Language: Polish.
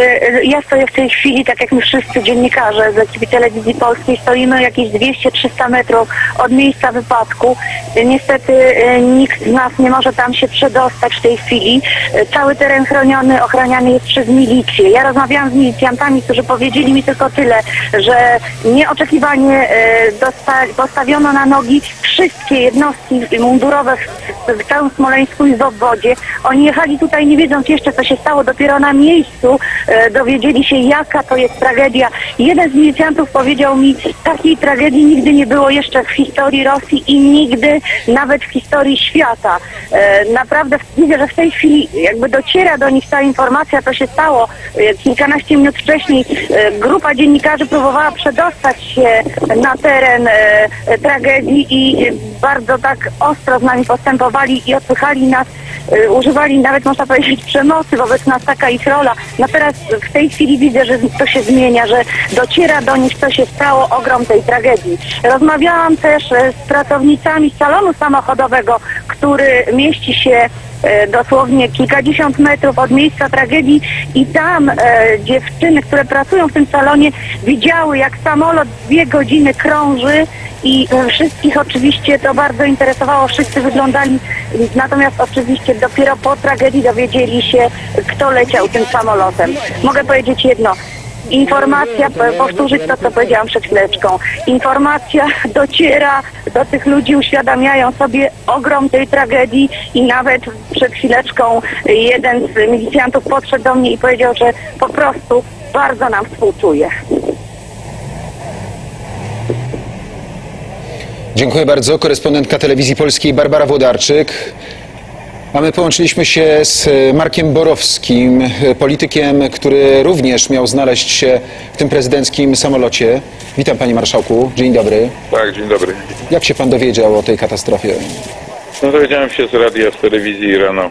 Y, Ja stoję w tej chwili, tak jak my wszyscy dziennikarze z ekipy telewizji polskiej, stoimy jakieś 200-300 metrów od miejsca wypadku. Y, Niestety y, nikt z nas nie może tam się przedostać w tej chwili. Cały teren chroniony, ochraniany jest przez milicję. Ja rozmawiałam z milicjantami, którzy powiedzieli mi tylko tyle, że nieoczekiwanie dosta- postawiono na nogi wszystkie jednostki mundurowe w, całym Smoleńsku i w obwodzie. Oni jechali tutaj nie wiedząc jeszcze, co się stało. Dopiero na miejscu e, dowiedzieli się, jaka to jest tragedia. Jeden z milicjantów powiedział mi, takiej tragedii nigdy nie było jeszcze w historii Rosji i nigdy nawet w historii świata. E, naprawdę widzę, że w tej chwili jakby dociera do nich ta informacja, co się stało. E, kilkanaście minut wcześniej e, grupa dziennikarzy próbowała przedostać się na teren e, tragedii i bardzo tak ostro z nami postępowali i odpychali nas, e, używali nawet można powiedzieć przemocy wobec nas, taka ich rola. No teraz w tej chwili widzę, że to się zmienia, że dociera do nich, co się stało, ogrom tej tragedii. Rozmawiałam też e, z pracownicami salonu samochodowego, który mieści się dosłownie kilkadziesiąt metrów od miejsca tragedii i tam e, dziewczyny, które pracują w tym salonie widziały jak samolot dwie godziny krąży i e, wszystkich oczywiście to bardzo interesowało, wszyscy wyglądali, natomiast oczywiście dopiero po tragedii dowiedzieli się, kto leciał tym samolotem. Mogę powiedzieć jedno, Informacja, p- powtórzyć to, co powiedziałam przed chwileczką. Informacja dociera do tych ludzi, uświadamiają sobie ogrom tej tragedii i nawet przed chwileczką jeden z milicjantów podszedł do mnie i powiedział, że po prostu bardzo nam współczuje. Dziękuję bardzo. Korespondentka telewizji polskiej Barbara Włodarczyk. A my połączyliśmy się z e, Markiem Borowskim, e, politykiem, który również miał znaleźć się w tym prezydenckim samolocie. Witam panie marszałku. Dzień dobry. Tak, dzień dobry. Jak się pan dowiedział o tej katastrofie? No dowiedziałem się z radia, z telewizji rano.